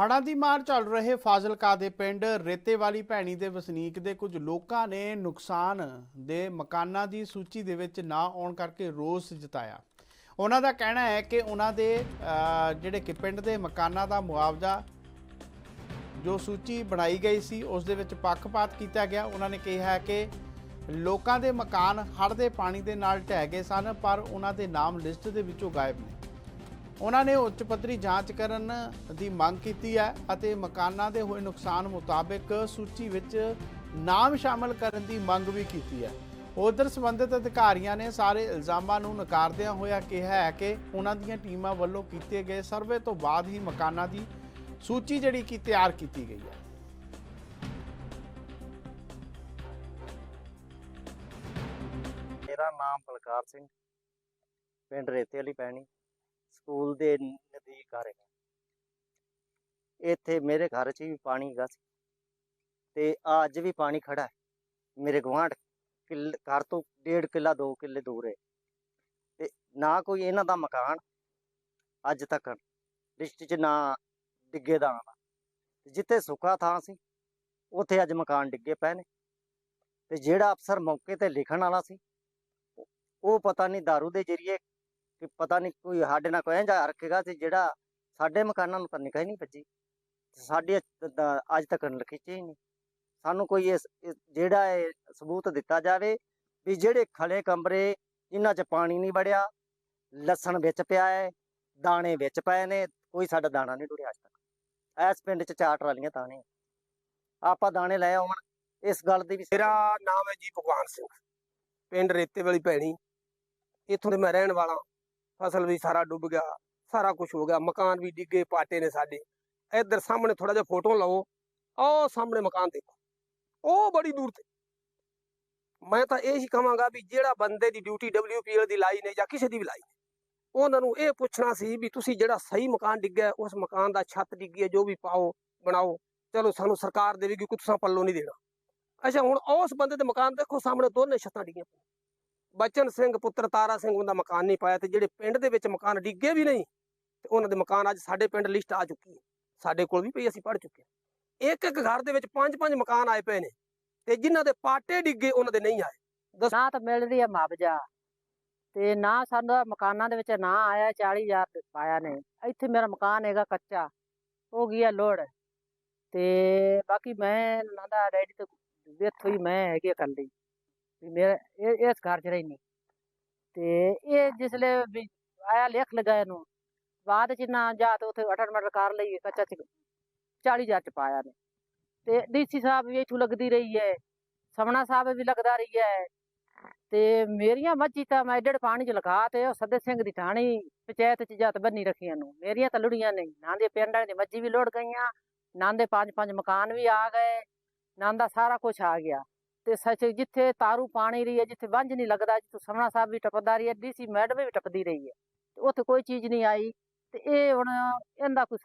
ਹੜ੍ਹਾਂ ਦੀ ਮਾਰ ਚੱਲ ਰਹੇ ਫਾਜ਼ਿਲਕਾ ਦੇ ਪਿੰਡ ਰੇਤੇ ਵਾਲੀ ਭੈਣੀ ਦੇ ਵਸਨੀਕ ਦੇ ਕੁਝ ਲੋਕਾਂ ਨੇ ਨੁਕਸਾਨ ਦੇ ਮਕਾਨਾਂ ਦੀ ਸੂਚੀ ਦੇ ਵਿੱਚ ਨਾ ਆਉਣ ਕਰਕੇ ਰੋਸ ਜਤਾਇਆ। ਉਹਨਾਂ ਦਾ ਕਹਿਣਾ ਹੈ ਕਿ ਉਹਨਾਂ ਦੇ ਅਹ, ਜਿਹੜੇ ਕਿ ਪਿੰਡ ਦੇ ਮਕਾਨਾਂ ਦਾ ਮੁਆਵਜ਼ਾ ਜੋ ਸੂਚੀ ਬਣਾਈ ਗਈ ਸੀ ਉਸ ਦੇ ਵਿੱਚ ਪੱਖਪਾਤ ਕੀਤਾ ਗਿਆ। ਉਹਨਾਂ ਨੇ ਕਿਹਾ ਕਿ ਲੋਕਾਂ ਦੇ ਮਕਾਨ ਹੜ੍ਹ ਦੇ ਪਾਣੀ ਦੇ ਨਾਲ ਢਹਿ ਗਏ ਸਨ ਪਰ ਉਹਨਾਂ ਦੇ ਨਾਮ ਲਿਸਟ ਦੇ ਵਿੱਚੋਂ ਗਾਇਬ ਨੇ। ਉਹਨਾਂ ਨੇ ਉੱਚ ਪੱਧਰੀ ਜਾਂਚ ਕਰਨ ਦੀ ਮੰਗ ਕੀਤੀ ਹੈ ਅਤੇ ਮਕਾਨਾਂ ਦੇ ਹੋਏ ਨੁਕਸਾਨ ਮੁਤਾਬਕ ਸੂਚੀ ਵਿੱਚ ਨਾਮ ਸ਼ਾਮਲ ਕਰਨ ਦੀ ਮੰਗ ਵੀ ਕੀਤੀ ਹੈ। ਉਧਰ ਸੰਬੰਧਿਤ ਅਧਿਕਾਰੀਆਂ ਨੇ ਸਾਰੇ ਇਲਜ਼ਾਮਾਂ ਨੂੰ ਨਕਾਰਦਿਆਂ ਹੋਇਆ ਕਿਹਾ ਹੈ ਕਿ ਉਹਨਾਂ ਦੀਆਂ ਟੀਮਾਂ ਵੱਲੋਂ ਕੀਤੇ ਗਏ ਸਰਵੇ ਤੋਂ ਬਾਅਦ ਹੀ ਮਕਾਨਾਂ ਦੀ ਸੂਚੀ ਜਿਹੜੀ ਕਿ ਤਿਆਰ ਕੀਤੀ ਗਈ ਹੈ। ਮੇਰਾ ਨਾਮ ਬਲਕਾਰ ਸਿੰਘ, ਪਿੰਡ ਰੇਤੇ ਵਾਲੀ ਪੈਣੀ। ਸਕੂਲ ਦੇ ਨਜ਼ਦੀਕ ਆ ਰਹੇ ਇੱਥੇ ਮੇਰੇ ਘਰ 'ਚ ਵੀ ਪਾਣੀ ਹੈਗਾ ਸੀ ਤੇ ਆ ਅੱਜ ਵੀ ਪਾਣੀ ਖੜਾ ਹੈ। ਮੇਰੇ ਗੁਆਂਢ ਘਰ ਤੋਂ ਡੇਢ ਕਿੱਲਾ 2 ਕਿੱਲੇ ਦੂਰ ਹੈ। ਤੇ ਨਾ ਕੋਈ ਇਹਨਾਂ ਦਾ ਮਕਾਨ ਅੱਜ ਤੱਕ ਲਿਸਟ 'ਚ ਨਾ ਡਿੱਗੇ ਦਾ ਜਿੱਥੇ ਸੁੱਕਾ ਥਾਂ ਸੀ, ਉੱਥੇ ਅੱਜ ਮਕਾਨ ਡਿੱਗੇ ਪਏ ਨੇ। ਤੇ ਜਿਹੜਾ ਅਫਸਰ ਮੌਕੇ ਤੇ ਲਿਖਣ ਵਾਲਾ ਸੀ, ਉਹ ਪਤਾ ਨਹੀਂ दारू ਦੇ ਜਰੀਏ ਕਿ ਪਤਾ ਨਹੀਂ ਕੋਈ ਸਾਡੇ ਨਾਲ ਕੋਈ ਇੰਜਾ ਰੱਖੇਗਾ ਤੇ ਜਿਹੜਾ ਸਾਡੇ ਮਕਾਨਾਂ ਨੂੰ ਤਾਂ ਨਿਗਾਹ ਹੀ ਨਹੀਂ ਵੱਜੀ। ਸਾਡੇ ਅੱਜ ਤ- ਅੱਜ ਤੱਕ ਲਿਖੀ ਹੀ ਨਹੀਂ। ਸਾਨੂੰ ਕੋਈ ਇਸ, ਇਸ- ਜਿਹੜਾ ਇਹ ਸਬੂਤ ਦਿੱਤਾ ਜਾਵੇ ਵੀ ਜਿਹੜੇ ਖਲੇ ਕਮਰੇ ਜਿਨ੍ਹਾਂ 'ਚ ਪਾਣੀ ਨਹੀਂ ਵੜਿਆ, ਲਸਣ ਵਿੱਚ ਪਿਆ ਹੈ, ਦਾਣੇ ਵਿੱਚ ਪਏ ਨੇ, ਕੋਈ ਸਾਡਾ ਦਾਣਾ ਨਹੀਂ ਡੁੜਿਆ ਅੱਜ ਤੱਕ। ਇਸ ਪਿੰਡ 'ਚ ਚਾਰ ਟਰਾਲੀਆਂ ਦਾਣੇ ਆਪਾਂ ਦਾਣੇ ਲੈ ਆਉਣ, ਇਸ ਗੱਲ ਦੀ ਵੀ ਮੇਰਾ ਨਾਮ ਹੈ ਜੀ ਭਗਵਾਨ ਸਿੰਘ। ਪਿੰਡ ਰੇਤੇ ਵਾਲੀ ਭੈਣੀ। ਇੱਥੋਂ ਦੇ ਮੈਂ ਰਹਿਣ ਵਾਲਾ। ਫਸਲ ਵੀ ਸਾਰਾ ਡੁੱਬ ਗਿਆ, ਸਾਰਾ ਕੁਝ ਹੋ ਗਿਆ, ਮਕਾਨ ਵੀ ਡਿੱਗੇ, ਪਾਟੇ ਨੇ ਸਾਡੇ। ਇੱਧਰ ਸਾਹਮਣੇ ਥੋੜਾ ਜਿਹਾ ਫੋਟੋ ਲਓ ਉਹ ਸਾਹਮਣੇ ਮਕਾਨ ਦੇਖੋ, ਉਹ ਬੜੀ ਦੂਰ ਤੇ। ਮੈਂ ਤਾਂ ਇਹ ਹੀ ਕਹਾਂਗਾ ਵੀ ਜਿਹੜਾ ਬੰਦੇ ਦੀ ਡਿਊਟੀ ਡਬਲਯੂਪੀਐਲ ਦੀ ਲਾਈ ਨੇ ਜਾਂ ਕਿਸੇ ਦੀ ਵੀ ਲਾਈ ਨੇ ਉਹਨਾਂ ਨੂੰ ਇਹ ਪੁੱਛਣਾ ਸੀ ਵੀ ਤੁਸੀਂ ਜਿਹੜਾ ਸਹੀ ਮਕਾਨ ਡਿੱਗਿਆ, ਉਸ ਮਕਾਨ ਦਾ ਛੱਤ ਡਿੱਗੀ ਹੈ, ਜੋ ਵੀ ਪਾਓ, ਬਣਾਓ, ਚਲੋ ਸਾਨੂੰ ਸਰਕਾਰ ਦੇਵੇਗੀ ਕੁਝ ਤੁਸੀਂ ਪੱਲੋਂ ਨਹੀਂ ਦੇਣਾ। ਅੱਛਾ, ਹੁਣ ਉਸ ਬੰਦੇ ਦੇ ਮਕਾਨ ਦੇਖੋ, ਸਾਹਮਣੇ ਦੋਨੇ ਛੱਤਾਂ ਡਿੱਗੀਆਂ ਬਚਨ ਸਿੰਘ, ਪੁੱਤਰ ਤਾਰਾ ਸਿੰਘ ਦਾ ਮਕਾਨ ਨਹੀਂ ਪਾਇਆ ਤੇ ਜਿਹੜੇ ਪਿੰਡ ਦੇ ਵਿੱਚ ਮਕਾਨ ਡਿੱਗੇ ਵੀ ਨਹੀਂ, ਤੇ ਉਹਨਾਂ ਦੇ ਮਕਾਨ ਅੱਜ ਸਾਡੇ ਪਿੰਡ ਲਿਸਟ ਆ ਚੁੱਕੀ ਹੈ। ਸਾਡੇ ਕੋਲ ਵੀ ਪਈ, ਅਸੀਂ ਪੜ ਚੁੱਕੇ ਇੱਕ ਇੱਕ ਘਰ ਦੇ ਵਿੱਚ ਪੰਜ ਪੰਜ ਮਕਾਨ ਆਏ ਪਏ ਨੇ ਤੇ ਜਿਨ੍ਹਾਂ ਦੇ ਪਾਟੇ ਡਿੱਗੇ ਉਹਨਾਂ ਦੇ ਨਹੀਂ ਆਏ। ਦੱਸੋ ਨਾ ਤਾਂ ਮਿਲ ਰਹੀ ਹੈ ਮੁਆਵਜ਼ਾ ਤੇ ਨਾ ਸਾਨੂੰ ਮਕਾਨਾਂ ਦੇ ਵਿੱਚ ਨਾ ਆਇਆ 40000 ਪਾਇਆ ਨੇ। ਇੱਥੇ ਮੇਰਾ ਮਕਾਨ ਹੈਗਾ ਕੱਚਾ, ਹੋ ਗਿਆ ਲੋੜ। ਤੇ ਬਾਕੀ ਮੈਂ ਨਾ ਦਾ ਰੈਡੀ ਤੇ ਇੱਥੋਂ ਹੀ ਮੈਂ ਹੈਗੀ ਆ ਇਕੱਲੀ। ਵੀ ਮੇਰਾ ਇਸ ਘਰ 'ਚ ਰਹਿਨੀ ਤੇ ਇਹ ਜਿਸਲੇ ਵੀ ਆਇਆ ਲਿਖ ਲਗਾ ਇਹਨੂੰ, ਬਾਅਦ ਚ ਨਾ ਜਾ ਤੇ ਉੱਥੇ ਅਟਰਮੈਂਟ ਕਰ ਲਈ ਕੱਚਾ ਚ 40000 ਚ ਪਾਇਆ ਨੇ ਤੇ ਡੀਸੀ ਸਾਹਿਬ ਵੀ ਇੱਥੋਂ ਲੱਗਦੀ ਰਹੀ ਹੈ, ਸਮਣਾ ਸਾਹਿਬ ਵੀ ਲੱਗਦਾ ਰਹੀ ਹੈ। ਤੇ ਮੇਰੀਆਂ ਮੱਝੀ ਤਾਂ ਮੈਂ ਡੇਢ ਪਾਣੀ ਚ ਲਗਾ ਤੇ ਉਹ ਸੱਦੇ ਸਿੰਘ ਦੀ ਟਾਣੀ ਪੰਚਾਇਤ ਚ ਜੱਤ ਬੰਨੀ ਰੱਖੀਆਂ ਨੂੰ ਮੇਰੀਆਂ ਤਾਂ ਲੁੜੀਆਂ ਨਹੀਂ ਨਾਂ ਦੇ ਪਿੰਡਾਂ ਦੀ ਮੱਝੀ ਵੀ ਲੋੜ ਗਈਆਂ, ਨਾਂ ਦੇ ਪੰਜ ਪੰਜ ਮਕਾਨ ਵੀ ਆ ਗਏ, ਨਾਂ ਦਾ ਸਾਰਾ ਕੁਝ ਆ ਗਿਆ। ਤੇ ਸੱਚ ਜਿੱਥੇ ਤਾਰੂ ਪਾਣੀ ਰਹੀ ਹੈ, ਜਿੱਥੇ ਵੰਝ ਨਹੀਂ ਲੱਗਦਾ, ਜਿੱਥੇ ਸਮਣਾ ਸਾਹਿਬ ਵੀ ਟਪਦਾ ਰਹੀ ਹੈ ਡੀਸੀ ਮੈਡਮ ਵੀ ਟੱਪਦੀ ਰਹੀ ਹੈ, ਤੇ ਉੱਥੇ ਕੋਈ ਚੀਜ਼ ਨਹੀਂ ਆਈ, ਤੇ ਇਹ ਹੁਣ ਇਹਦਾ ਕੋਈ